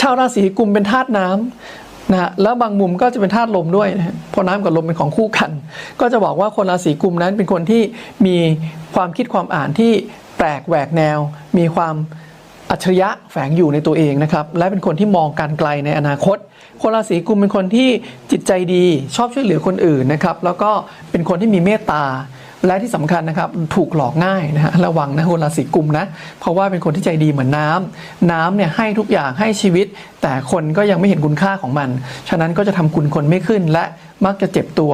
ชาวราศีกุมเป็นธาตุน้ำนะฮะแล้วบางมุมก็จะเป็นธาตุลมด้วยนะเพราะน้ำกับลมเป็นของคู่กัน ก็จะบอกว่าคนราศีกุมนั้นเป็นคนที่มีความคิดความอ่านที่แปลกแหวกแนว มีความอัจฉริยะแฝงอยู่ในตัวเองนะครับและเป็นคนที่มองการไกลในอนาคต คนราศีกุมเป็นคนที่จิตใจดี ชอบช่วยเหลือคนอื่นนะครับแล้วก็เป็นคนที่มีเมตตา และที่สำคัญนะครับถูกหลอกง่ายนะฮะระวังนะคนราศีกุมนะเพราะว่าเป็นคนที่ใจดีเหมือนน้ำน้ำเนี่ยให้ทุกอย่างให้ชีวิต แต่คนก็ยังไม่เห็นคุณค่าของมัน ฉะนั้นก็จะทำคุณคนไม่ขึ้นและมักจะเจ็บตัว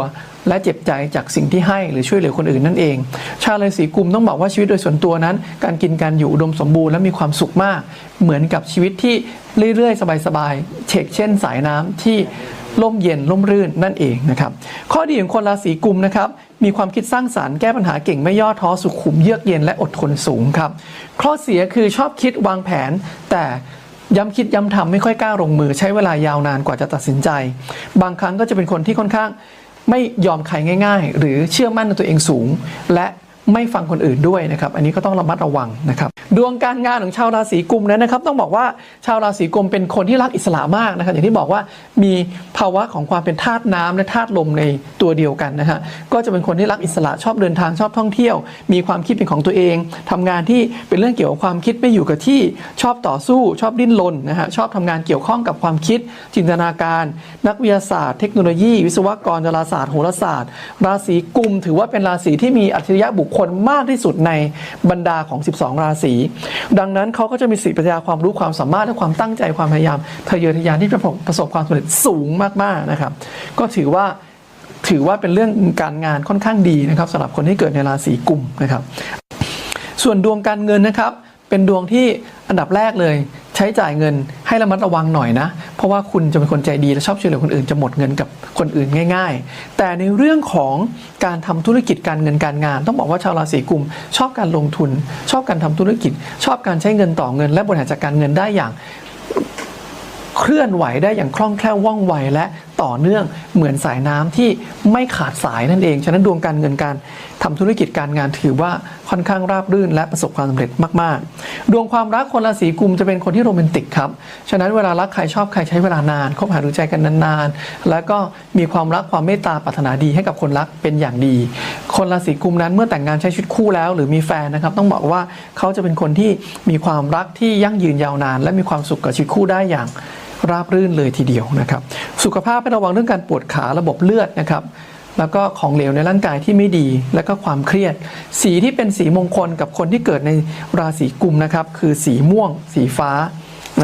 และเจ็บใจจากสิ่งที่ให้หรือช่วยเหลือคนอื่นนั่นเอง ชาวราศีกุมต้องบอกว่าชีวิตโดยส่วนตัวนั้น การกินการอยู่อุดมสมบูรณ์และมีความสุขมาก เหมือนกับชีวิตที่เรื่อยๆ สบายๆเฉกเช่น สายน้ำที่ร่มเย็นร่มรื่นนั่นเองนะครับข้อดีของคนราศีกุมนะครับ มีความคิดสร้างสารรค์แก้ปัญหาเก่งไม่ย่อท้อสุขุมเยือกเย็นและอดทนสูงครับ ข้อเสียคือชอบคิดวางแผน แต่ย้ำคิดย้ำทำไม่ค่อยกล้าลงมือใช้เวลายาวนานกว่าจะตัดสินใจ บางครั้งก็จะเป็นคนที่ค่อนข้างไม่ยอมใครง่าย ๆ หรือเชื่อมั่นในตัวเองสูง และ ไม่ฟังคนอื่นด้วยนะครับ อันนี้ก็ต้องระมัดระวังนะครับ ดวงการงานของชาวราศีกุมนั้นนะครับ ต้องบอกว่าชาวราศีกุมเป็นคนที่รักอิสระมากนะครับ อย่างที่บอกว่ามีภาวะของความเป็นธาตุน้ำและธาตุลมในตัวเดียวกันนะฮะก็จะเป็นคนที่รักอิสระชอบเดินทางชอบท่องเที่ยว มีความคิดเป็นของตัวเองทำงานที่เป็นเรื่องเกี่ยวกับความคิดไม่อยู่กับที่ชอบต่อสู้ ชอบดิ้นรนนะฮะชอบทำงานเกี่ยวข้องกับความคิด จินตนาการ นักวิทยาศาสตร์เทคโนโลยี วิศวกรดาราศาสตร์โหราศาสตร์ ราศีกุมถือว่าเป็นราศีที่มีอัจฉริยะบุคคลมากที่สุดในบรรดาของ 12 ราศี ดังนั้นเขาก็จะมีสติปัญญาความรู้ความสามารถและความตั้งใจความพยายามทะเยอทะยานที่จะประสบความสำเร็จสูงมากๆนะครับ ก็ถือว่าถือว่าเป็นเรื่องการงานค่อนข้างดีนะครับสำหรับคนที่เกิดในราศีกุมนะครับ ส่วนดวงการเงินนะครับ เป็นดวงที่อันดับแรกเลย ใช้จ่ายเงินให้ระมัดระวังหน่อยนะ เพราะว่าคุณจะเป็นคนใจดีและชอบช่วยเหลือคนอื่นจะหมดเงินกับคนอื่นง่าย ๆ แต่ในเรื่องของการทำธุรกิจการเงินการงาน ต้องบอกว่าชาวราศีกุม ชอบการลงทุน ชอบการทำธุรกิจ ชอบการใช้เงินต่อเงิน และบริหารจัดการเงินได้อย่างเคลื่อนไหวได้อย่างคล่องแคล่วว่องไวและ ต่อเนื่องเหมือนสายน้ำที่ไม่ขาดสายนั่นเอง ฉะนั้นดวงการเงินการทำธุรกิจการงานถือว่าค่อนข้างราบรื่น และประสบความสำเร็จมาก ๆ ดวงความรักคนราศีกุมจะเป็นคนที่โรแมนติกครับ ฉะนั้นเวลารักใครชอบใครใช้เวลานานคบหาดูใจกันนานๆ แล้วก็มีความรักความเมตตาปรารถนาดีให้กับคนรักเป็นอย่างดี คนราศีกุมนั้นเมื่อแต่งงานใช้ชีวิตคู่แล้ว หรือมีแฟนนะครับต้องบอกว่าเขาจะเป็นคนที่มีความรักที่ยั่งยืนยาวนาน และมีความสุขกับชีวิตคู่ได้อย่าง ราบรื่นเลยทีเดียวนะครับ สุขภาพให้ระวังเรื่องการปวดขาระบบเลือดนะครับ แล้วก็ของเหลวในร่างกายที่ไม่ดี แล้วก็ความเครียด สีที่เป็นสีมงคลกับคนที่เกิดในราศีกุมนะครับ คือสีม่วง สีฟ้า